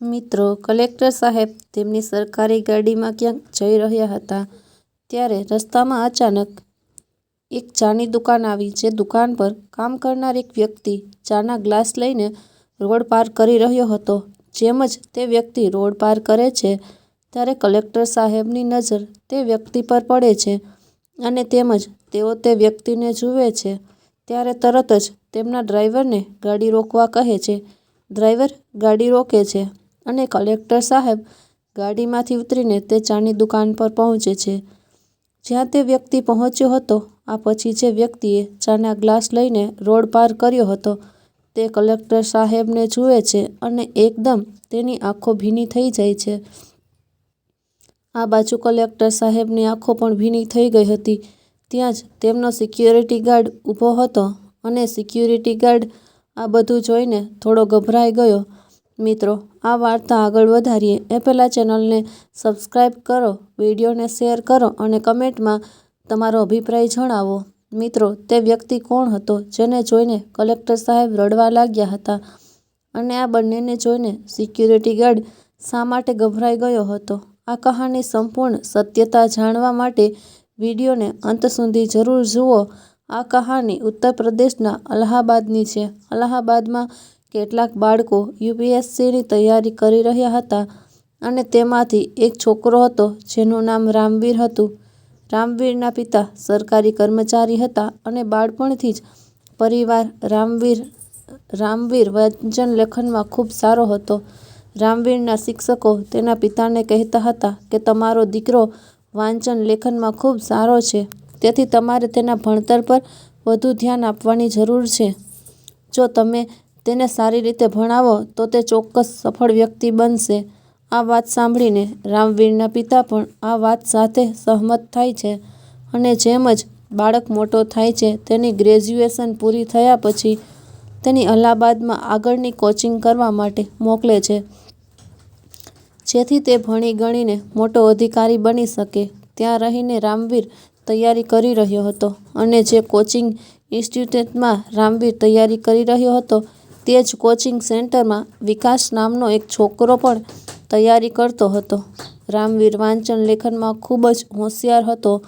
મિત્રો, કલેક્ટર સાહેબ તેમની સરકારી ગાડીમાં ક્યાંક જઈ રહ્યા હતા, ત્યારે રસ્તામાં અચાનક એક ચાની દુકાન આવી, જે દુકાન પર કામ કરનાર એક વ્યક્તિ ચાના ગ્લાસ લઈને રોડ પાર કરી રહ્યો હતો. જેમ જ તે વ્યક્તિ રોડ પાર કરે છે, ત્યારે કલેક્ટર સાહેબની નજર તે વ્યક્તિ પર પડે છે અને તેમજ તેઓ તે વ્યક્તિને જુએ છે. ત્યારે તરત જ તેમના ડ્રાઈવરને ગાડી રોકવા કહે છે. ડ્રાઈવર ગાડી રોકે છે. અને કલેક્ટર સાહેબ ગાડીમાંથી ઉતરીને તે ચાની દુકાન પર પહોંચે છે. જ્યાં તે વ્યક્તિ પહોંચ્યો હતો, આ પછી જે વ્યક્તિએ ચાના ગ્લાસ લઈને રોડ પાર કર્યો હતો, તે કલેક્ટર સાહેબને જુએ છે અને એકદમ તેની આંખો ભીની થઈ જાય છે. આ બાજુ કલેક્ટર સાહેબની આંખો પણ ભીની થઈ ગઈ હતી. ત્યાં જ તેમનો સિક્યોરિટી ગાર્ડ ઊભો હતો અને સિક્યુરિટી ગાર્ડ આ બધું જોઈને થોડો ગભરાઈ ગયો. મિત્રો, આ વાર્તા આગળ વધારીએ. એ પહેલાં ચેનલને સબસ્ક્રાઈબ કરો, વિડીયોને શેર કરો અને કમેન્ટમાં તમારો અભિપ્રાય જણાવો. મિત્રો, તે વ્યક્તિ કોણ હતો જેને જોઈને કલેક્ટર સાહેબ રડવા લાગ્યા હતા અને આ બંનેને જોઈને સિક્યુરિટી ગાર્ડ શા માટે ગભરાઈ ગયો હતો? આ કહાની સંપૂર્ણ સત્યતા જાણવા માટે વિડીયોને અંત સુધી જરૂર જુઓ. આ કહાની ઉત્તર પ્રદેશના અલ્હાબાદની છે. અલ્હાબાદમાં કેટલાક બાળકો યુપીએસસીની તૈયારી કરી રહ્યા હતા અને તેમાંથી એક છોકરો હતો જેનું નામ રામવીર હતું. રામવીરના પિતા સરકારી કર્મચારી હતા અને બાળપણથી જ પરિવાર રામવીર રામવીર વાંચન લેખનમાં ખૂબ સારો હતો. રામવીરના શિક્ષકો તેના પિતાને કહેતા હતા કે, તમારો દીકરો વાંચન લેખનમાં ખૂબ સારો છે, તેથી તમારે તેના ભણતર પર વધુ ધ્યાન આપવાની જરૂર છે. જો તમે તેને સારી રીતે ભણાવો તો તે ચોક્કસ સફળ વ્યક્તિ બનશે. આ વાત સાંભળીને રામવીરના પિતા પણ આ વાત સાથે સહમત થાય છે અને જેમ જ બાળક મોટો થાય છે તેની ગ્રેજ્યુએશન પૂરી થયા પછી તેની અલ્હાબાદમાં આગળની કોચિંગ કરવા માટે મોકલે છે. જેથી તે ભણી ગણીને મોટો અધિકારી બની શકે. ત્યાં રહીને રામવીર તૈયારી કરી રહ્યો હતો અને જે કોચિંગ ઇન્સ્ટિટ્યૂટમાં રામવીર તૈયારી કરી રહ્યો હતો તે જ કોચિંગ સેન્ટરમાં વિકાસ નામનો એક છોકરો પણ તૈયારી કરતો હતો. રામવીર વાંચન લેખનમાં ખૂબ જ હોશિયાર હતો.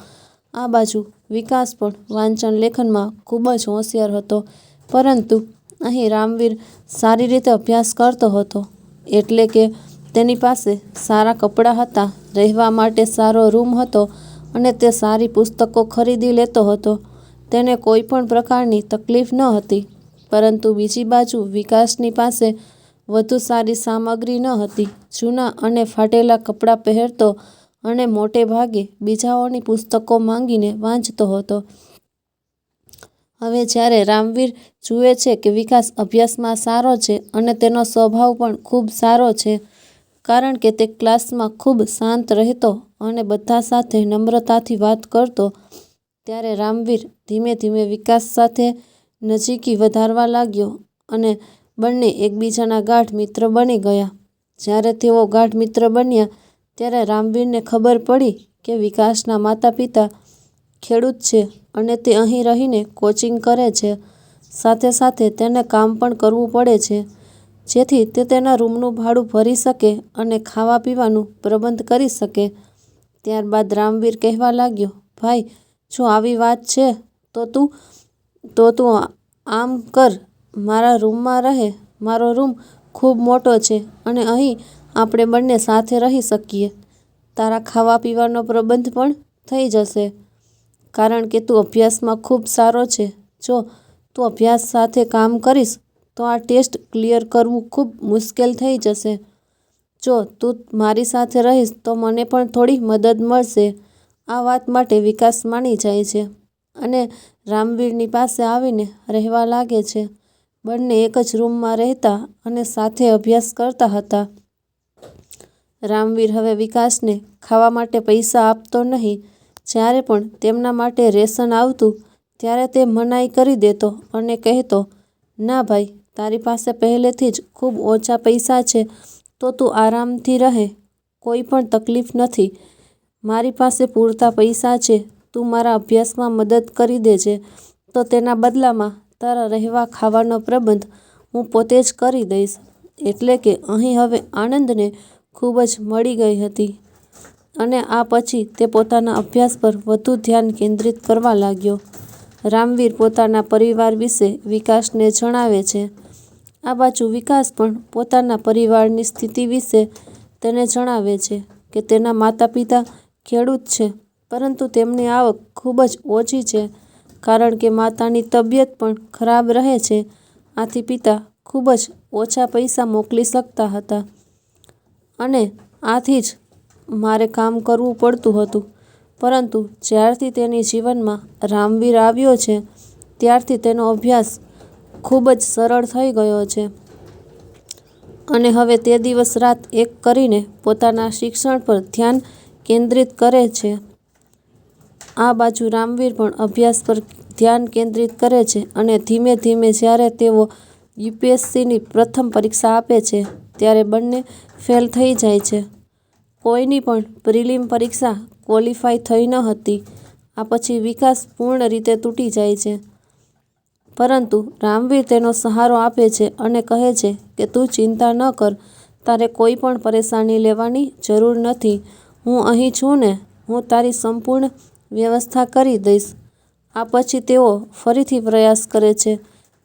આ બાજુ વિકાસ પણ વાંચન લેખનમાં ખૂબ જ હોશિયાર હતો. પરંતુ અહીં રામવીર સારી રીતે અભ્યાસ કરતો હતો. એટલે કે તેની પાસે સારા કપડાં હતા, રહેવા માટે સારો રૂમ હતો અને તે સારી પુસ્તકો ખરીદી લેતો હતો. તેને કોઈ પણ પ્રકારની તકલીફ ન હતી. પરંતુ બીજી બાજુ વિકાસની પાસે વધુ સારી સામગ્રી ન હતી. જૂના અને ફાટેલા કપડાં પહેરતો અને મોટે ભાગે બીજાઓની પુસ્તકો માંગીને વાંચતો હતો. હવે જ્યારે રામવીર જુએ છે કે વિકાસ અભ્યાસમાં સારો છે અને તેનો સ્વભાવ પણ ખૂબ સારો છે, કારણ કે તે ક્લાસમાં ખૂબ શાંત રહેતો અને બધા સાથે નમ્રતાથી વાત કરતો, ત્યારે રામવીર ધીમે ધીમે વિકાસ સાથે નજીકી વધારવા લાગ્યો અને બંને એકબીજાના ગાઢ મિત્ર બની ગયા. જ્યારે તેઓ ગાઢ મિત્ર બન્યા, ત્યારે રામવીરને ખબર પડી કે વિકાસના માતા પિતા ખેડૂત છે અને તે અહીં રહીને કોચિંગ કરે છે. સાથે સાથે તેને કામ પણ કરવું પડે છે, જેથી તે તેના રૂમનું ભાડું ભરી શકે અને ખાવા પીવાનું પ્રબંધ કરી શકે. ત્યારબાદ રામવીર કહેવા લાગ્યો, ભાઈ, જો આવી વાત છે, તો તું તો તું આમ કર. મારા રૂમમાં રહે. મારો રૂમ ખૂબ મોટો છે અને અહીં આપણે બંને સાથે રહી શકીએ. તારા ખાવા પીવાનો પ્રબંધ પણ થઈ જશે. કારણ કે તું અભ્યાસમાં ખૂબ સારો છે. જો તું અભ્યાસ સાથે કામ કરીશ, તો આ ટેસ્ટ ક્લિયર કરવું ખૂબ મુશ્કેલ થઈ જશે. જો તું મારી સાથે રહીશ, તો મને પણ થોડી મદદ મળશે. આ વાત માટે વિકાસ માની જાય છે. અને રામવીરની પાસે આવીને રહેવા લાગે છે. બંને એક જ રૂમમાં રહેતા અને સાથે અભ્યાસ કરતા હતા. રામવીર હવે વિકાસને ખાવા માટે પૈસા આપતો નહીં. જ્યારે પણ તેમના માટે રેશન આવતું, ત્યારે તે મનાઈ કરી દેતો અને કહેતો, ના ભાઈ, તારી પાસે પહેલેથી જ ખૂબ ઓછા પૈસા છે, તો તું આરામથી રહે. કોઈ પણ તકલીફ નથી. મારી પાસે પૂરતા પૈસા છે તું મારા અભ્યાસમાં મદદ કરી દેજે, તો તેના બદલામાં તારા રહેવા ખાવાનો પ્રબંધ હું પોતે જ કરી દઈશ એટલે કે અહીં હવે આનંદને ખૂબ જ મળી ગઈ હતી અને આ પછી તે પોતાના અભ્યાસ પર વધુ ધ્યાન કેન્દ્રિત કરવા લાગ્યો. રામવીર પોતાના પરિવાર વિશે વિકાસને જણાવે છે. આ બાજુ વિકાસ પણ પોતાના પરિવારની સ્થિતિ વિશે તેને જણાવે છે કે તેના માતા-પિતા ખેડૂત છે પરંતુ તેમની આવક ખૂબ જ ઓછી છે, કારણ કે માતાની તબિયત પણ ખરાબ રહે છે. આથી પિતા ખૂબ જ ઓછા પૈસા મોકલી શકતા હતા. અને આથી જ મારે કામ કરવું પડતું હતું. પરંતુ જ્યારથી તેની જીવનમાં રામવીર આવ્યો છે, ત્યારથી તેનો અભ્યાસ ખૂબ જ સરળ થઈ ગયો છે. અને હવે તે દિવસ-રાત એક કરીને પોતાના શિક્ષણ પર ધ્યાન કેન્દ્રિત કરે છે. આ બાજુ રામવીર પણ અભ્યાસ પર ધ્યાન કેન્દ્રિત કરે છે અને ધીમે ધીમે જ્યારે તેઓ યુપીએસસીની પ્રથમ પરીક્ષા આપે છે, ત્યારે બંને ફેલ થઈ જાય છે. કોઈની પણ પ્રિલિમ પરીક્ષા ક્વોલિફાય થઈ ન હતી. આ પછી વિકાસ પૂર્ણ રીતે તૂટી જાય છે પરંતુ રામવીર તેનો સહારો આપે છે અને કહે છે કે, તું ચિંતા ન કર, તારે કોઈ પણ પરેશાની લેવાની જરૂર નથી હું અહીં છું ને, હું તારી સંપૂર્ણ વ્યવસ્થા કરી દઈશ. આ પછી તેઓ ફરીથી પ્રયાસ કરે છે,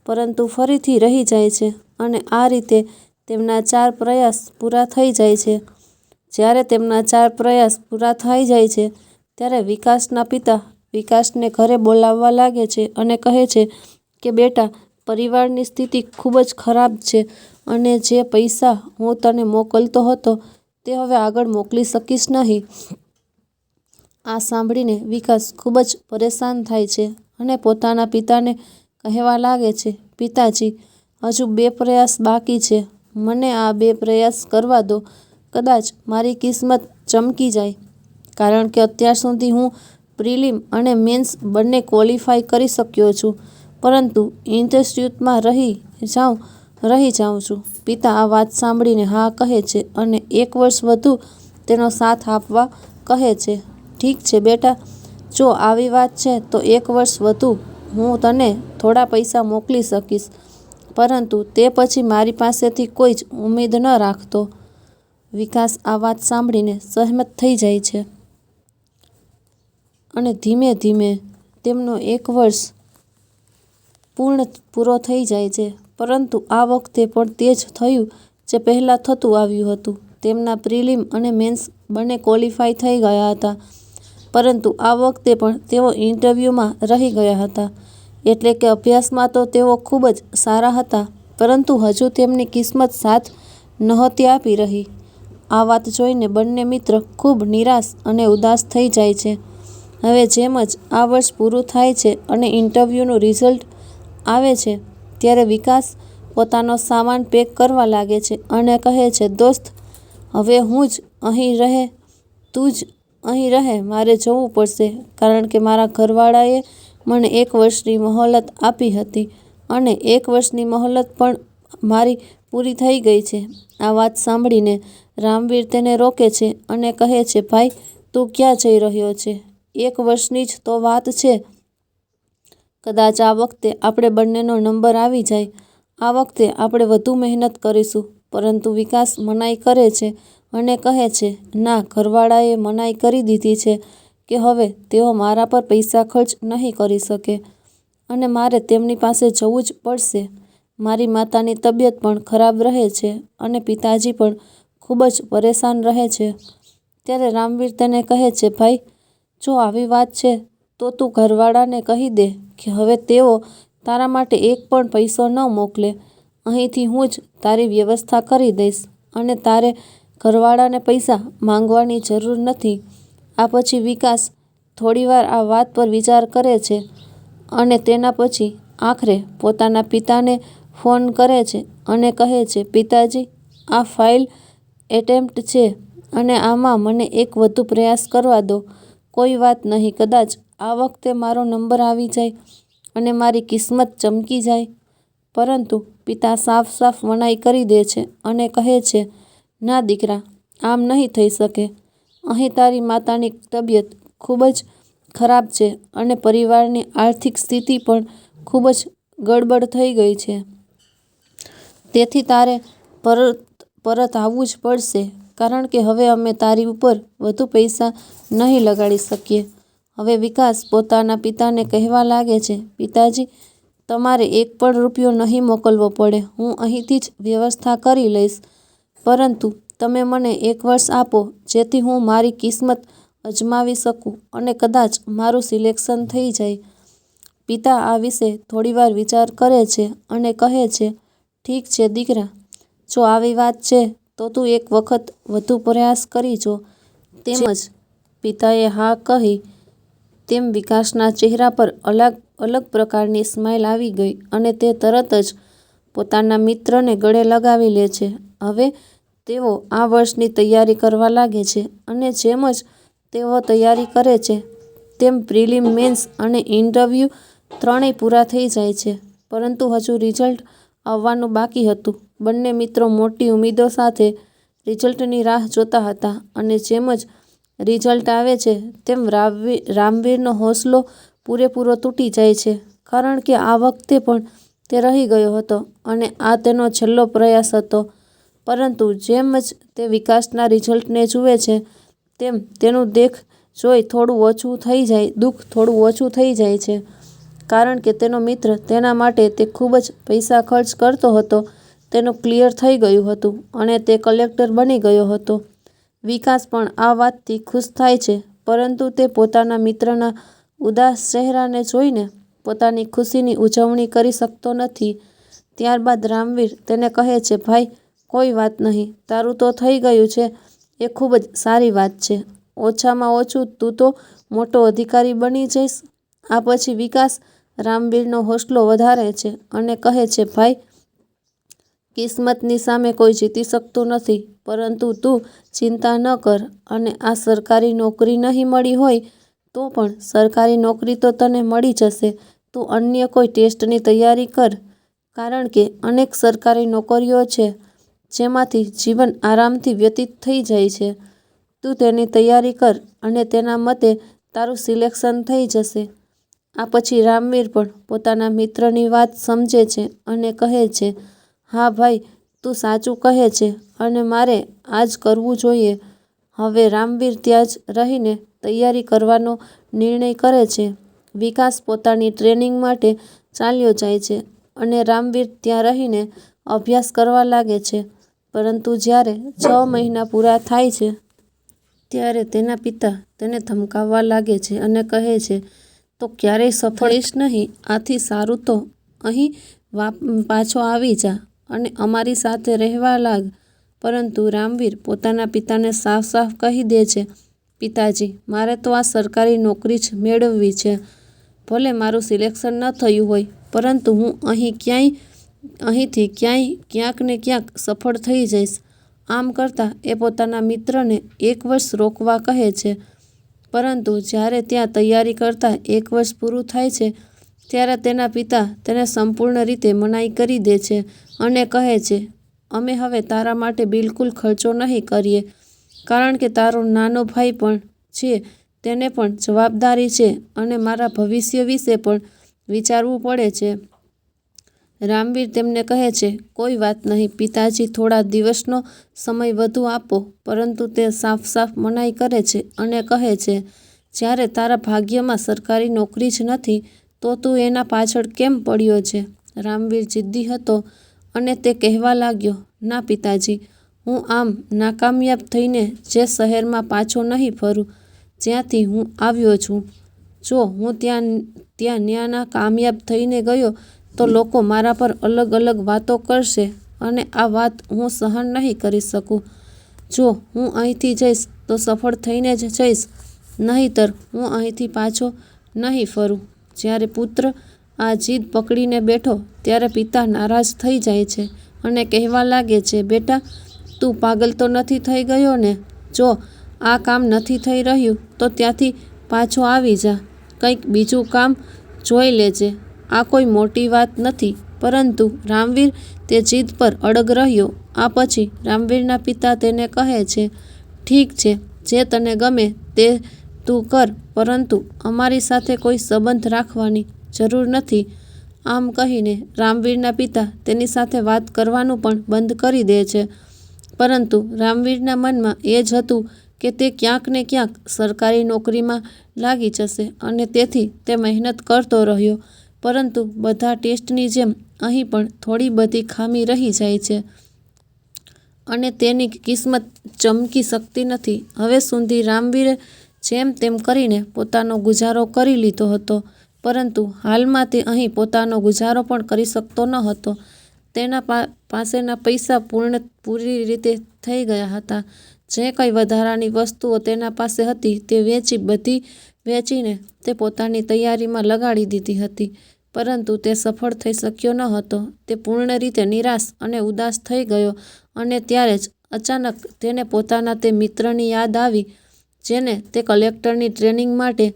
પરંતુ ફરીથી રહી જાય છે અને આ રીતે તેમના ચાર પ્રયાસ પૂરા થઈ જાય છે. જ્યારે તેમના ચાર પ્રયાસ પૂરા થઈ જાય છે, ત્યારે વિકાસના પિતા વિકાસને ઘરે બોલાવવા લાગે છે અને કહે છે કે, બેટા, પરિવારની સ્થિતિ ખૂબ જ ખરાબ છે અને જે પૈસા હું તને મોકલતો હતો તે હવે આગળ મોકલી શકીશ નહીં. આ સાંભળીને વિકાસ ખૂબ જ પરેશાન થાય છે અને પોતાના પિતાને કહેવા લાગે છે, પિતાજી, હજુ બે પ્રયાસ બાકી છે મને આ બે પ્રયાસ કરવા દો કદાચ મારી કિસ્મત ચમકી જાય કારણ કે અત્યાર સુધી હું પ્રિલિમ અને મેન્સ બંને ક્વોલિફાય કરી શક્યો છું પરંતુ ઇન્સ્ટિટ્યૂટમાં રહી જાઉં રહી જાઉં છું. પિતા આ વાત સાંભળીને હા કહે છે અને એક વર્ષ વધુ તેનો સાથ આપવા કહે છે. ઠીક છે બેટા, જો આવી વાત છે તો એક વર્ષ વધુ હું તને થોડા પૈસા મોકલી શકીશ. પરંતુ તે પછી મારી પાસેથી કોઈ જ ઉમેદ ન રાખતો. વિકાસ આ વાત સાંભળીને સહેમત થઈ જાય છે. અને ધીમે ધીમે તેમનો એક વર્ષ પૂર્ણ પૂરો થઈ જાય છે. પરંતુ આ વખતે પણ તે જ થયું જે પહેલાં થતું આવ્યું હતું. તેમના પ્રિલિમ અને મેન્સ બંને ક્વોલિફાય થઈ ગયા હતા. પરંતુ આ વખતે પણ તેઓ ઇન્ટરવ્યૂમાં રહી ગયા હતા એટલે કે અભ્યાસમાં તો તેઓ ખૂબ જ સારા હતા, પરંતુ હજુ તેમની કિસ્મત સાથ નહોતી આપી રહી. આ વાત જોઈને બંને મિત્ર ખૂબ નિરાશ અને ઉદાસ થઈ જાય છે. હવે જેમ જ આ વર્ષ પૂરું થાય છે અને ઇન્ટરવ્યૂનું રિઝલ્ટ આવે છે, ત્યારે વિકાસ પોતાનો સામાન પેક કરવા લાગે છે અને કહે છે, દોસ્ત, હવે હું જ અહીં રહે, તું જ અહીં રહે, મારે જવું પડશે, કારણ કે મારા ઘરવાળાએ મને એક વર્ષની મહોલત આપી હતી અને એક વર્ષની મહોલત પણ મારી પૂરી થઈ ગઈ છે. આ વાત સાંભળીને રામવીર તેને રોકે છે અને કહે છે, ભાઈ, તું ક્યાં જઈ રહ્યો છે એક વર્ષની જ તો વાત છે. કદાચ આ વખતે આપણે બંનેનો નંબર આવી જાય. આ વખતે આપણે વધુ મહેનત કરીશું, પરંતુ વિકાસ મનાઈ કરે છે અને કહે છે, ના, ઘરવાળાએ મનાઈ કરી દીધી છે કે હવે તેઓ મારા પર પૈસા ખર્ચ નહીં કરી શકે અને મારે તેમની પાસે જવું જ પડશે. મારી માતાની તબિયત પણ ખરાબ રહે છે અને પિતાજી પણ ખૂબ જ પરેશાન રહે છે. ત્યારે રામવીર તેને કહે છે, ભાઈ, જો આવી વાત છે, તો તું ઘરવાળાને કહી દે કે હવે તેઓ તારા માટે એક પણ પૈસો ન મોકલે અહીંથી હું જ તારી વ્યવસ્થા કરી દઈશ અને તારે ઘરવાળાને પૈસા માંગવાની જરૂર નથી. આ પછી વિકાસ થોડીવાર આ વાત પર વિચાર કરે છે અને તેના પછી આખરે પોતાના પિતાને ફોન કરે છે અને કહે છે, પિતાજી, આ ફાઇલ એટેમ્પ્ટ છે અને આમાં મને એક વધુ પ્રયાસ કરવા દો. કોઈ વાત નહીં, કદાચ આ વખતે મારો નંબર આવી જાય અને મારી કિસ્મત ચમકી જાય. પરંતુ પિતા સાફ સાફ મનાઈ કરી દે છે અને કહે છે ના દીકરા આમ નહીં થઈ શકે અહીં તારી માતાની તબિયત ખૂબ જ ખરાબ છે અને પરિવારની આર્થિક સ્થિતિ પણ ખૂબ જ ગડબડ થઈ ગઈ છે. તેથી તારે પરત પરત આવવું જ પડશે કારણ કે હવે અમે તારી ઉપર વધુ પૈસા નહીં લગાડી શકીએ. હવે વિકાસ પોતાના પિતાને કહેવા લાગે છે, પિતાજી, તમારે એક પણ રૂપિયો નહીં મોકલવો પડે. હું અહીંથી જ વ્યવસ્થા કરી લઈશ. પરંતુ તમે મને એક વર્ષ આપો જેથી હું મારી કિસ્મત અજમાવી શકું અને કદાચ મારું સિલેક્શન થઈ જાય. પિતા આ વિશે થોડીવાર વિચાર કરે છે અને કહે છે, ઠીક છે દીકરા, જો આવી વાત છે તો તું એક વખત વધુ પ્રયાસ કરી જો. તેમજ પિતાએ હા કહી તેમ વિકાસના ચહેરા પર અલગ અલગ પ્રકારની સ્માઇલ આવી ગઈ અને તે તરત જ પોતાના મિત્રને ગળે લગાવી લે છે. હવે તેઓ આ વર્ષની તૈયારી કરવા લાગે છે અને જેમ જ તેઓ તૈયારી કરે છે તેમ પ્રિલિમ, મેન્સ અને ઇન્ટરવ્યૂ ત્રણેય પૂરા થઈ જાય છે. પરંતુ હજુ રિઝલ્ટ આવવાનું બાકી હતું. બંને મિત્રો મોટી ઉમેદો સાથે રિઝલ્ટની રાહ જોતા હતા અને જેમ જ રિઝલ્ટ આવે છે તેમ રામવીરનો હોંસલો પૂરેપૂરો તૂટી જાય છે કારણ કે આ વખતે પણ તે રહી ગયો હતો અને આ તેનો છેલ્લો પ્રયાસ હતો. પરંતુ જેમ જ તે વિકાસના રિઝલ્ટને જુએ છે તેમ તેનું દેખ જોઈ થોડું ઓછું થઈ જાય દુઃખ થોડું ઓછું થઈ જાય છે કારણ કે તેનો મિત્ર તેના માટે તે ખૂબ જ પૈસા ખર્ચ કરતો હતો તેનું ક્લિયર થઈ ગયું હતું અને તે કલેક્ટર બની ગયો હતો. વિકાસ પણ આ વાતથી ખુશ થાય છે પરંતુ તે પોતાના મિત્રના ઉદાસ ચહેરાને જોઈને પોતાની ખુશીની ઉજવણી કરી શકતો નથી. ત્યારબાદ રામવીર તેને કહે છે, ભાઈ, કોઈ વાત નહીં, તારું તો થઈ ગયું છે એ ખૂબ જ સારી વાત છે. ઓછામાં ઓછું તું તો મોટો અધિકારી બની જઈશ. આ પછી વિકાસ રામબીરનો હોસલો વધારે છે અને કહે છે, ભાઈ, કિસ્મતની સામે કોઈ જીતી શકતું નથી પરંતુ તું ચિંતા ન કર અને આ સરકારી નોકરી નહીં મળી હોય તો પણ સરકારી નોકરી તો તને મળી જશે. તું અન્ય કોઈ ટેસ્ટની તૈયારી કર કારણ કે અનેક સરકારી નોકરીઓ છે જેમાંથી જીવન આરામથી વ્યતીત થઈ જાય છે. તું તેની તૈયારી કર અને તેના મતે તારું સિલેક્શન થઈ જશે. આ પછી રામવીર પણ પોતાના મિત્રની વાત સમજે છે અને કહે છે, હા ભાઈ, તું સાચું કહે છે અને મારે આ જ કરવું જોઈએ. હવે રામવીર ત્યાં જ રહીને તૈયારી કરવાનો નિર્ણય કરે છે. વિકાસ પોતાની ટ્રેનિંગ માટે ચાલ્યો જાય છે અને રામવીર ત્યાં રહીને અભ્યાસ કરવા લાગે છે. પરંતુ જ્યારે છ મહિના પૂરા થાય છે ત્યારે તેના પિતા તેને ધમકાવવા લાગે છે અને કહે છે, તો ક્યારેય સફળ નહીં. આથી સારું તો અહીં પાછો આવી જા અને અમારી સાથે રહેવા લાગ. પરંતુ રામવીર પોતાના પિતાને સાફ સાફ કહી દે છે, પિતાજી, મારે તો આ સરકારી નોકરી જ મેળવવી છે. ભલે મારું સિલેક્શન ન થયું હોય પરંતુ હું અહીંથી ક્યાંક ને ક્યાંક સફળ થઈ જઈશ. આમ કરતાં એ પોતાના મિત્રને એક વર્ષ રોકવા કહે છે. પરંતુ જ્યારે ત્યાં તૈયારી કરતાં એક વર્ષ પૂરું થાય છે ત્યારે તેના પિતા તેને સંપૂર્ણ રીતે મનાઈ કરી દે છે અને કહે છે, અમે હવે તારા માટે બિલકુલ ખર્ચો નહીં કરીએ કારણ કે તારો નાનો ભાઈ પણ છે તેને પણ જવાબદારી છે અને મારા ભવિષ્ય વિશે પણ વિચારવું પડે છે. રામવીર તેમને કહે છે, કોઈ વાત નહીં, પિતાજી, થોડા દિવસનો સમય વધુ આપો. પરંતુ તે સાફ સાફ મનાઈ કરે છે અને કહે છે, જ્યારે તારા ભાગ્યમાં સરકારી નોકરી જ નથી તો તું એના પાછળ કેમ પડ્યો છે? રામવીર જિદ્દી હતો અને તે કહેવા લાગ્યો, ના પિતાજી, હું આમ નાકામયાબ થઈને જે શહેરમાં પાછો નહીં ફરું જ્યાંથી હું આવ્યો છું. જો હું ત્યાં ત્યાં ન્યાના કામયાબ થઈને ગયો તો લોકો મારા પર અલગ અલગ વાતો કરશે અને આ વાત હું સહન નહીં કરી શકું. જો હું અહીંથી જઈશ તો સફળ થઈને જ જઈશ નહીંતર હું અહીંથી પાછો નહીં ફરું. જ્યારે પુત્ર આ જીદ પકડીને બેઠો ત્યારે પિતા નારાજ થઈ જાય છે અને કહેવા લાગે છે, બેટા, તું પાગલ તો નથી થઈ ગયો ને? જો આ કામ નથી થઈ રહ્યું તો ત્યાંથી પાછો આવી જા. કંઈક બીજું કામ જોઈ લેજે. આ કોઈ મોટી વાત નથી. પરંતુ રામવીર તે જીદ પર અડગ રહ્યો. આ પછી રામવીરના પિતા તેને કહે છે, ઠીક છે, જે તને ગમે તે તું કર પરંતુ અમારી સાથે કોઈ સંબંધ રાખવાની જરૂર નથી. આમ કહીને રામવીરના પિતા તેની સાથે વાત કરવાનું પણ બંધ કરી દે છે પરંતુ રામવીરના મનમાં એ જ હતું કે તે ક્યાંક ને ક્યાંક સરકારી નોકરીમાં લાગી જશે અને તેથી તે મહેનત કરતો રહ્યો પરંતુ બધા ટેસ્ટની જેમ અહીં પણ થોડી બધી ખામી રહી જાય છે. અને તેની કિસ્મત ચમકી શકતી નથી. હવે સુધી રામવીરે જેમ તેમ કરીને પોતાનો ગુજારો કરી લીધો હતો. પરંતુ હાલમાં તે અહીં પોતાનો ગુજારો પણ કરી શકતો ન હતો. તેના પાસેના પૈસા પૂર્ણ, પૂરી રીતે થઈ ગયા હતા. જે કંઈ વધારાની વસ્તુઓ તેના પાસે હતી તે વેચી, બધી વેચીને તે પોતાની તૈયારીમાં લગાડી દીધી હતી. પરંતુ તે સફળ થઈ શક્યો ન હતો. તે પૂર્ણ રીતે નિરાશ અને ઉદાસ થઈ ગયો અને ત્યારે જ અચાનક તેને પોતાના તે મિત્રની યાદ આવી, જેને તે કલેક્ટરની ટ્રેનિંગ માટે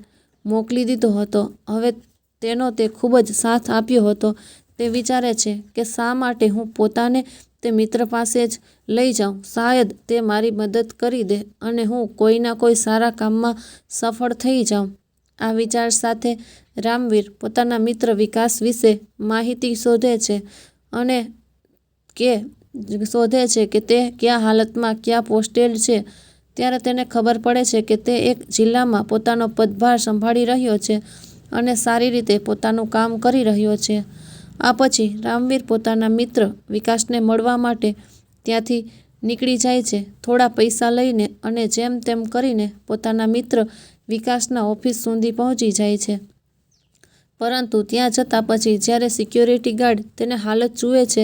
મોકલી દીધો હતો. હવે તેનો તે ખૂબ જ સાથ આપ્યો હતો. તે વિચારે છે કે શા માટે હું પોતાને તે મિત્ર પાસે જ લઈ જાઉં? શાયદ તે મારી મદદ કરી દે અને હું કોઈના કોઈ સારા કામમાં સફળ થઈ જાઉં. આ વિચાર સાથે રામવીર પોતાના મિત્ર વિકાસ વિશે માહિતી શોધે છે અને કે શોધે છે કે તે કયા હાલતમાં કયા પોસ્ટેડ છે, ત્યારે તેને ખબર પડે છે કે તે એક જિલ્લામાં પોતાનો પદભાર સંભાળી રહ્યો છે અને સારી રીતે પોતાનું કામ કરી રહ્યો છે. આ પછી રામવીર પોતાના મિત્ર વિકાસને મળવા માટે ત્યાંથી નીકળી જાય છે. થોડા પૈસા લઈને અને જેમ તેમ કરીને પોતાના મિત્ર વિકાસના ઓફિસ સુધી પહોંચી જાય છે. પરંતુ ત્યાં જતાં પછી જ્યારે સિક્યોરિટી ગાર્ડ તેને હાલત જુએ છે,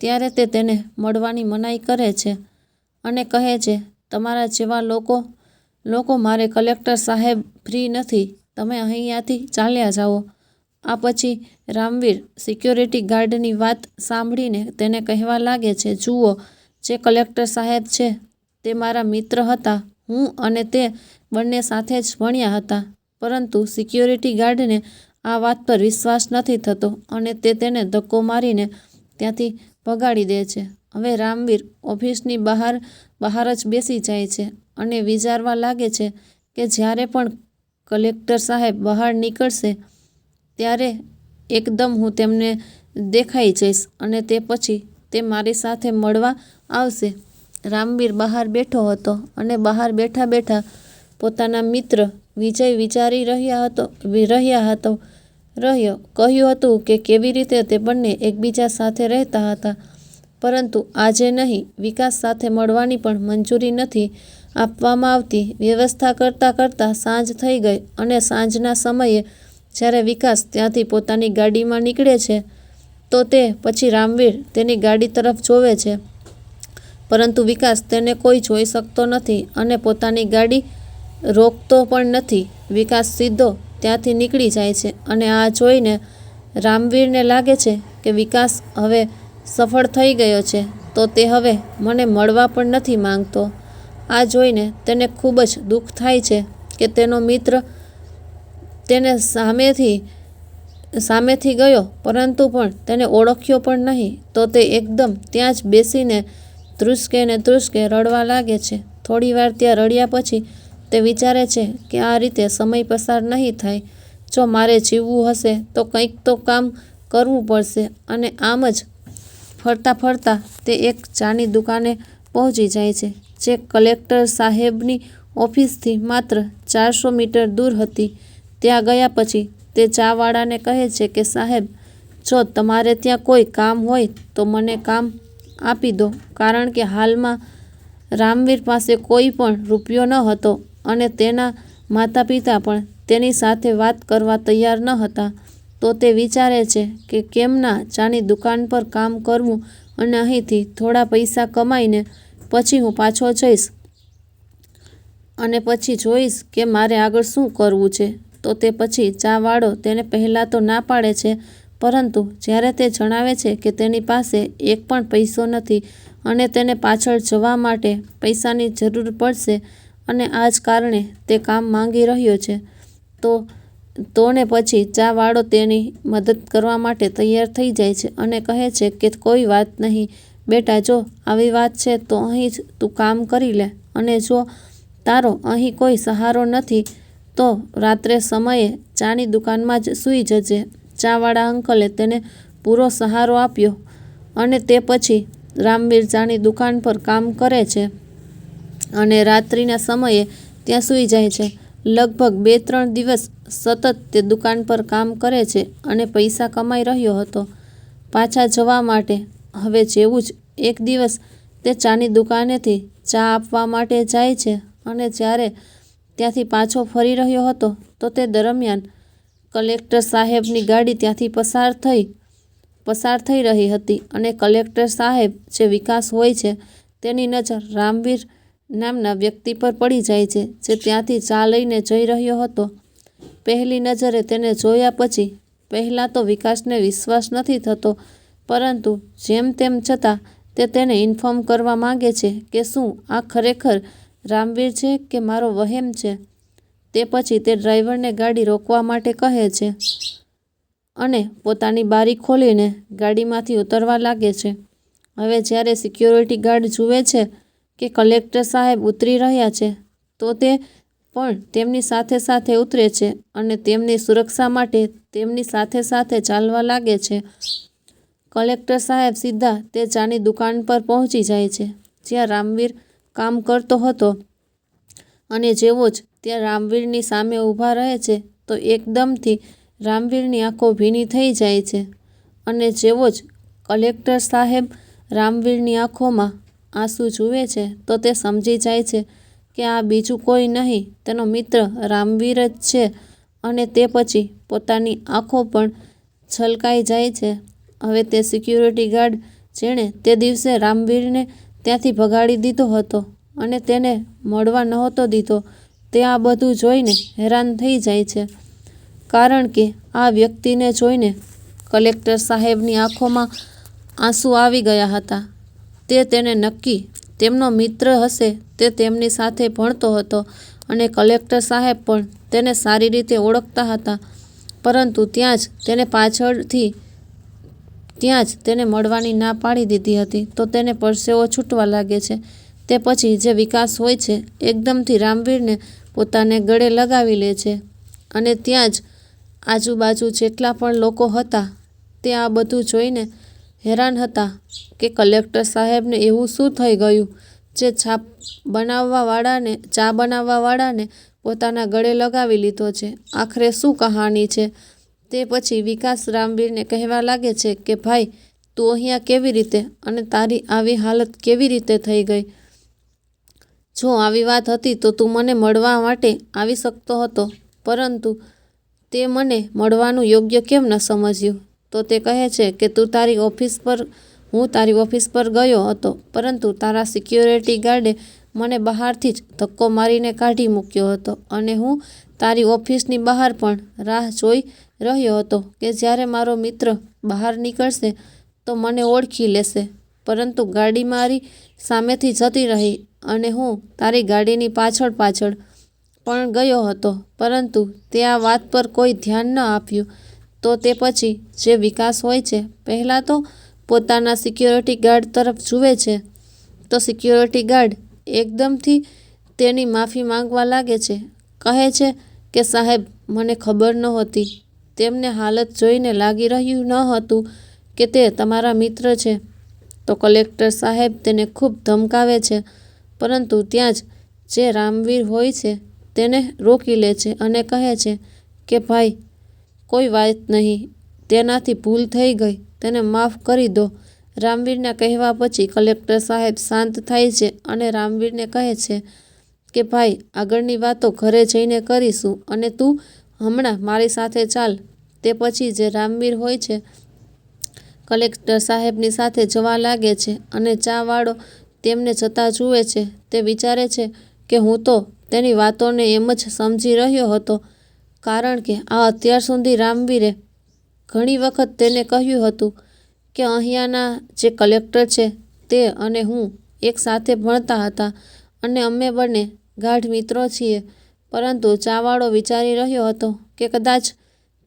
ત્યારે તે તેને મળવાની મનાઈ કરે છે અને કહે છે, તમારા જેવા લોકો લોકો મારે કલેક્ટર સાહેબ ફ્રી નથી. તમે અહીંયાથી ચાલ્યા જાઓ. આ પછી રામવીર સિક્યોરિટી ગાર્ડની વાત સાંભળીને તેને કહેવા લાગે છે, જુઓ, જે કલેક્ટર સાહેબ છે, તે મારા મિત્ર હતા. હું અને તે બંને સાથે જ ભણ્યા હતા. પરંતુ સિક્યોરિટી ગાર્ડને આ વાત પર વિશ્વાસ નથી થતો અને તે તેને ધક્કો મારીને ત્યાંથી ભગાડી દે છે. હવે રામવીર ઓફિસની બહાર બહાર જ બેસી જાય છે અને વિચારવા લાગે છે કે જ્યારે પણ કલેક્ટર સાહેબ બહાર નીકળશે ત્યારે એકદમ હું તેમને દેખાઈ જઈશ અને તે પછી તે મારી સાથે મળવા આવશે. રામવીર બહાર બેઠો હતો અને બહાર બેઠા બેઠા પોતાના મિત્ર વિજય વિચારી રહ્યા હતો રહ્યા હતો રહ્યો. કહ્યું હતું કે કેવી રીતે તે બંને એકબીજા સાથે રહેતા હતા. પરંતુ આજે નહીં, વિકાસ સાથે મળવાની પણ મંજૂરી નથી આપવામાં આવતી. વ્યવસ્થા કરતાં કરતાં સાંજ થઈ ગઈ અને સાંજના સમયે જ્યારે વિકાસ ત્યાંથી પોતાની ગાડીમાં નીકળે છે, તો તે પછી રામવીર તેની ગાડી તરફ જોવે છે. પરંતુ વિકાસ તેને કોઈ જોઈ શકતો નથી અને પોતાની ગાડી રોકતો પણ નથી. વિકાસ સીધો ત્યાંથી નીકળી જાય છે અને આ જોઈને રામવીરને લાગે છે કે વિકાસ હવે સફળ થઈ ગયો છે, તો તે હવે મને મળવા પણ નથી માંગતો. આ જોઈને તેને ખૂબ જ દુઃખ થાય છે કે તેનો મિત્ર તેને સામેથી સામેથી ગયો, પરંતુ પણ તેને ઓળખ્યો પણ નહીં, તો તે એકદમ ત્યાં જ બેસીને ધ્રુસકે ને ધ્રુસકે રડવા લાગે છે. થોડીવાર ત્યાં રડ્યા પછી તે વિચારે છે કે આ રીતે સમય પસાર નહીં થાય. જો મારે જીવવું હશે, તો કંઈક તો કામ કરવું પડશે અને આમ જ ફરતા ફરતા તે એક ચાની દુકાને પહોંચી જાય છે, જે કલેક્ટર સાહેબની ઓફિસથી માત્ર ચારસો મીટર દૂર હતી. ત્યાં ગયા પછી તે ચાવાળાને કહે છે કે, સાહેબ, જો તમારે ત્યાં કોઈ કામ હોય, તો મને કામ આપી દો, કારણ કે હાલમાં રામવીર પાસે કોઈ પણ રૂપિયો ન હતો અને તેના માતા પિતા પણ તેની સાથે વાત કરવા તૈયાર ન હતા, તો તે વિચારે છે કે કેમના ચાની દુકાન પર કામ કરવું અને અહીંથી થોડા પૈસા કમાઈને પછી હું પાછો જઈશ. અને પછી જોઈશ કે મારે આગળ શું કરવું છે, તો તે પછી ચાવાળો તેને પહેલાં તો ના પાડે છે, પરંતુ જ્યારે તે જણાવે છે કે તેની પાસે એક પણ પૈસો નથી અને તેને પાછળ જવા માટે પૈસાની જરૂર પડશે અને આ જ કારણે તે કામ માંગી રહ્યો છે, તો તોને પછી પછી ચાવાળો તેની મદદ કરવા માટે તૈયાર થઈ જાય છે અને કહે છે કે કોઈ વાત નહીં, બેટા, જો આવી વાત છે તો અહીં જ તું કામ કરી લે અને જો તારો અહીં કોઈ સહારો નથી, તો રાત્રે સમયે ચાની દુકાનમાં જ સૂઈ જજે. ચાવાળા અંકલે તેને પૂરો સહારો આપ્યો અને તે પછી રામવીર ચાની દુકાન પર કામ કરે છે. અને રાત્રિના સમયે ત્યાં સૂઈ જાય છે. લગભગ બે ત્રણ દિવસ સતત તે દુકાન પર કામ કરે છે અને પૈસા કમાઈ રહ્યો હતો. પાછા જવા માટે હવે જેવું જ એક દિવસ તે ચાની દુકાનેથી ચા આપવા માટે જાય છે અને જ્યારે ત્યાંથી પાછો ફરી રહ્યો હતો તો તે દરમિયાન કલેક્ટર સાહેબની ગાડી ત્યાંથી પસાર થઈ પસાર થઈ રહી હતી અને કલેક્ટર સાહેબ જે વિકાસ હોય છે તેની નજર રામવીર નામના વ્યક્તિ પર પડી જાય છે, જે ત્યાંથી ચા લઈને જઈ રહ્યો હતો. પહેલી નજરે તેને જોયા પછી પહેલાં તો વિકાસને વિશ્વાસ નથી થતો, પરંતુ જેમ તેમ છતાં તે તેને ઇન્ફોર્મ કરવા માંગે છે કે શું આ ખરેખર રામવીર છે કે મારો વહેમ છે? તે પછી તે ડ્રાઈવરને ગાડી રોકવા માટે કહે છે અને પોતાની બારી ખોલીને ગાડીમાંથી ઉતરવા લાગે છે. હવે જ્યારે સિક્યોરિટી ગાર્ડ જુએ છે કે કલેક્ટર સાહેબ ઉતરી રહ્યા છે, તો તે પણ તેમની સાથે સાથે ઉતરે છે અને તેમની સુરક્ષા માટે તેમની સાથે સાથે ચાલવા લાગે છે. કલેક્ટર સાહેબ સીધા તે ચાની દુકાન પર પહોંચી જાય છે, જ્યાં રામવીર કામ કરતો હતો. અને જેવો જ ત્યાં રામવીરની સામે ઊભા રહે છે, તો એકદમથી રામવીરની આંખો ભીની થઈ જાય છે. અને જેવો જ કલેક્ટર સાહેબ રામવીરની આંખોમાં આંસુ જુએ છે તો તે સમજી જાય છે કે આ બીજું કોઈ નહીં, તેનો મિત્ર રામવીર જ છે અને તે પછી પોતાની આંખો પણ છલકાઈ જાય છે. હવે તે સિક્યુરિટી ગાર્ડ જેણે તે દિવસે રામવીરને ત્યાંથી ભગાડી દીધો હતો અને તેને મળવા નહોતો દીધો, તે આ બધું જોઈને હેરાન થઈ જાય છે. કારણ કે આ વ્યક્તિને જોઈને કલેક્ટર સાહેબની આંખોમાં આંસુ આવી ગયા હતા. તે તેને નક્કી, તેમનો મિત્ર હશે તે તેમની સાથે ભણતો હતો અને કલેક્ટર સાહેબ પણ તેને સારી રીતે ઓળખતા હતા. પરંતુ ત્યાં જ તેને પાછળથી, ત્યાં જ તેને મળવાની ના પાડી દીધી હતી. તો તેને પરસેવો છૂટવા લાગે છે. તે પછી જે વિકાસ હોય છે, એકદમથી રામવીરને પોતાને ગળે લગાવી લે છે. અને ત્યાં જ આજુબાજુ જેટલા પણ લોકો હતા, તે આ બધું જોઈને હેરાન હતા કે કલેક્ટર સાહેબને એવું શું થઈ ગયું? જે છાપ બનાવવાવાળાને, ચા બનાવવાવાળાને પોતાના ગળે લગાવી લીધો છે. આખરે શું કહાની છે? તે પછી વિકાસ રામવીરને કહેવા લાગે છે કે, ભાઈ, તું અહીંયા કેવી રીતે અને તારી આવી હાલત કેવી રીતે થઈ ગઈ? જો આવી વાત હતી તો તું મને મળવા માટે આવી શકતો હતો. પરંતુ તે મને મળવાનું યોગ્ય કેમ ન સમજ્યું? તો તે કહે છે કે, તું તારી ઓફિસ પર, હું તારી ઓફિસ પર ગયો હતો, પરંતુ તારા સિક્યોરિટી ગાર્ડે મને બહારથી જ ધક્કો મારીને કાઢી મૂક્યો હતો અને હું તારી ઓફિસની બહાર પણ રાહ જોઈ રહ્યો હતો કે જ્યારે મારો મિત્ર બહાર નીકળશે તો મને ઓળખી લેશે. પરંતુ ગાડી મારી સામેથી જતી રહી અને હું તારી ગાડીની પાછળ પાછળ પણ ગયો હતો, પરંતુ તે આ વાત પર કોઈ ધ્યાન ન આપ્યું. તો તે પછી જે વિકાસ હોય છે, પહેલાં તો પોતાના સિક્યોરિટી ગાર્ડ તરફ જુએ છે. તો સિક્યોરિટી ગાર્ડ એકદમથી તેની માફી માંગવા લાગે છે. કહે છે કે, સાહેબ, મને ખબર નહોતી. તેમને હાલત જોઈને લાગી રહ્યું ન હતું કે તે તમારા મિત્ર છે. તો કલેક્ટર સાહેબ તેને ખૂબ ધમકાવે છે, પરંતુ ત્યાં જ જે રામવીર હોય છે, તેને રોકી લે છે અને કહે છે કે, ભાઈ કોઈ વાત નહીં. તેનાથી ભૂલ થઈ ગઈ. તેને માફ કરી દો. રામવીરના કહેવા પછી કલેક્ટર સાહેબ શાંત થાય છે અને રામવીરને કહે છે કે, ભાઈ, આગળની વાતો ઘરે જઈને કરીશું અને તું હમણાં મારી સાથે ચાલ. તે પછી જે રામવીર હોય છે, કલેક્ટર સાહેબની સાથે જવા લાગે છે અને ચાવાળો તેમને જતા જુએ છે. તે વિચારે છે કે, હું તો તેની વાતોને એમ જ સમજી રહ્યો હતો કારણ કે આ અત્યાર સુધી રામવીરે ઘણી વખત તેને કહ્યું હતું કે અહીંયાના જે કલેક્ટર છે તે અને હું એક સાથે ભણતા હતા અને અમે બંને ગાઢ મિત્રો છીએ. પરંતુ ચાવાળો વિચારી રહ્યો હતો કે કદાચ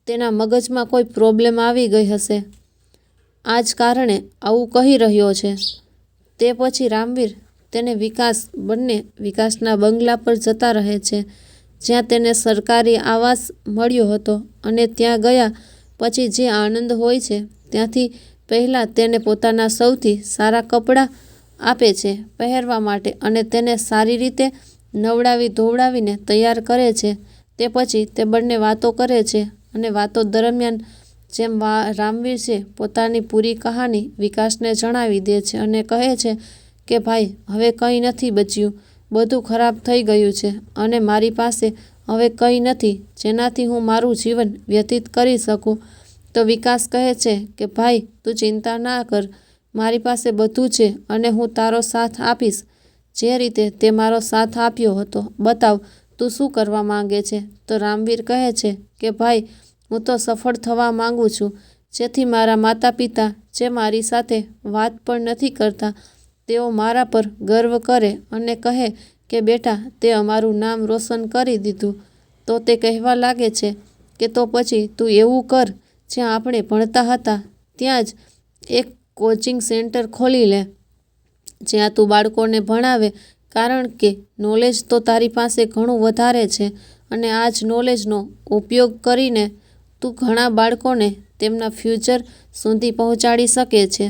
તેના મગજમાં કોઈ પ્રોબ્લેમ આવી ગઈ હશે. આ જ કારણે આવું કહી રહ્યો છે. તે પછી રામવીર તેને વિકાસ, બંને વિકાસના બંગલા પર જતા રહે છે. જ્યાં તેને સરકારી આવાસ મળ્યો હતો અને ત્યાં ગયા પછી જે આનંદ હોય છે, ત્યાંથી પહેલાં તેને પોતાના સૌથી સારા કપડાં આપે છે પહેરવા માટે અને તેને સારી રીતે નવડાવી ધોવડાવીને તૈયાર કરે છે. તે પછી તે બંને વાતો કરે છે અને વાતો દરમિયાન જેમ રામવીર છે પોતાની પૂરી કહાની વિકાસને જણાવી દે છે અને કહે છે કે, ભાઈ, હવે કંઈ નથી બચ્યું. બધું ખરાબ થઈ ગયું છે અને મારી પાસે હવે કંઈ નથી, જેનાથી હું મારું જીવન વ્યતીત કરી શકું. તો વિકાસ કહે છે કે, ભાઈ, તું ચિંતા ના કર. મારી પાસે બધું છે અને હું તારો સાથ આપીશ. જે રીતે તે મારો સાથ આપ્યો હતો, બતાવ, તું શું કરવા માંગે છે? તો રામવીર કહે છે કે, ભાઈ, હું તો સફળ થવા માગું છું. જેથી મારા માતા પિતા જે મારી સાથે વાત પણ નથી કરતા તેઓ મારા પર ગર્વ કરે અને કહે કે, બેટા, તે અમારું નામ રોશન કરી દીધું. તો તે કહેવા લાગે છે કે, તો પછી તું એવું કર, જ્યાં આપણે ભણતા હતા, ત્યાં જ એક કોચિંગ સેન્ટર ખોલી લે, જ્યાં તું બાળકોને ભણાવે, કારણ કે નોલેજ તો તારી પાસે ઘણું વધારે છે અને આ જ નોલેજનો ઉપયોગ કરીને તું ઘણા બાળકોને તેમના ફ્યુચર સુધી પહોંચાડી શકે છે.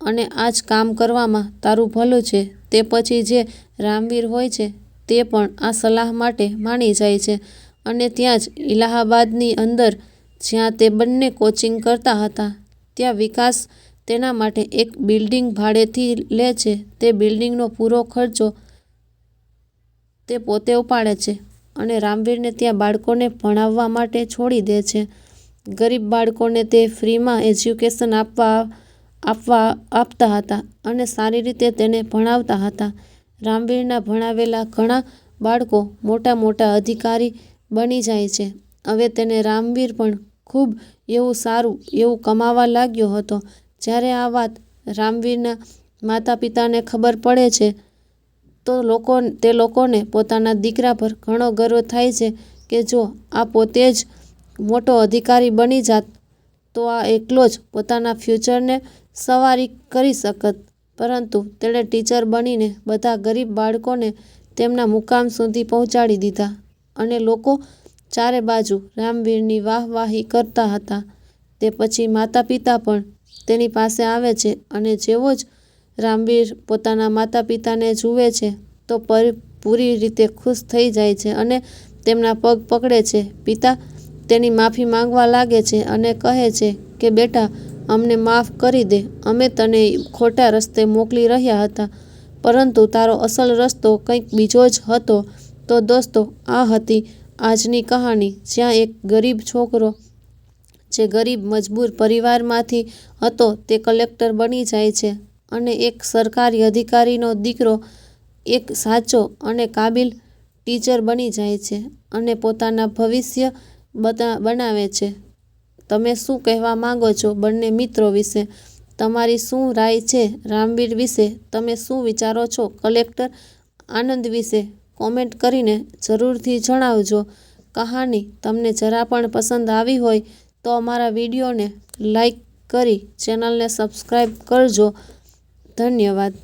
અને આ જ કામ કરવામાં તારું ભલું છે. તે પછી જે રામવીર હોય છે, તે પણ આ સલાહ માટે માની જાય છે. અને ત્યાં જ ઇલાહાબાદની અંદર જ્યાં તે બંને કોચિંગ કરતા હતા, ત્યાં વિકાસ તેના માટે એક બિલ્ડિંગ ભાડેથી લે છે. તે બિલ્ડિંગનો પૂરો ખર્ચો તે પોતે ઉપાડે છે અને રામવીરને ત્યાં બાળકોને ભણાવવા માટે છોડી દે છે. ગરીબ બાળકોને તે ફ્રીમાં એજ્યુકેશન આપવા આપવા આપતા હતા અને સારી રીતે તેને ભણાવતા હતા. રામવીરના ભણાવેલા ઘણા બાળકો મોટા મોટા અધિકારી બની જાય છે. હવે તેને રામવીર પણ ખૂબ એવું સારું એવું કમાવા લાગ્યો હતો. જ્યારે આ વાત રામવીરના માતા પિતાને ખબર પડે છે, તો લોકો તે લોકોને પોતાના દીકરા પર ઘણો ગર્વ થાય છે કે જો આ પોતે જ મોટો અધિકારી બની જાત, તો આ એકલો જ પોતાના ફ્યુચરને સવારી કરી શકત, પરંતુ તેણે ટીચર બનીને બધા ગરીબ બાળકોને તેમના મુકામ સુધી પહોંચાડી દીધા અને લોકો ચારે બાજુ રામવીરની વાહવાહી કરતા હતા. તે પછી માતા પિતા પણ તેની પાસે આવે છે અને જેવો જ રામવીર પોતાના માતા પિતાને જુએ છે, તો પર રીતે ખુશ થઈ જાય છે અને તેમના પગ પકડે છે. પિતા તેની માફી માંગવા લાગે છે અને કહે છે કે, બેટા અમને માફ કરી દે. અમે તને ખોટા રસ્તે મોકલી રહ્યા હતા. પરંતુ તારો અસલ રસ્તો કંઈક બીજો જ હતો. તો દોસ્તો, આ હતી આજની કહાની. જ્યાં એક ગરીબ છોકરો, જે ગરીબ મજબૂર પરિવારમાંથી હતો, તે કલેક્ટર બની જાય છે અને એક સરકારી અધિકારીનો દીકરો એક સાચો અને કાબિલ ટીચર બની જાય છે અને પોતાના ભવિષ્ય બતા, બનાવે છે. તમે શું કહેવા માંગો છો બંને મિત્રો વિશે? તમારી શું રાય છે રામવીર વિશે? તમે શું વિચારો છો કલેક્ટર આનંદ વિશે? કોમેન્ટ કરીને જરૂરથી જણાવજો. કહાની તમને જરા પણ પસંદ આવી હોય તો અમારા વિડીયોને લાઈક કરી ચેનલને સબસ્ક્રાઈબ કરજો. ધન્યવાદ.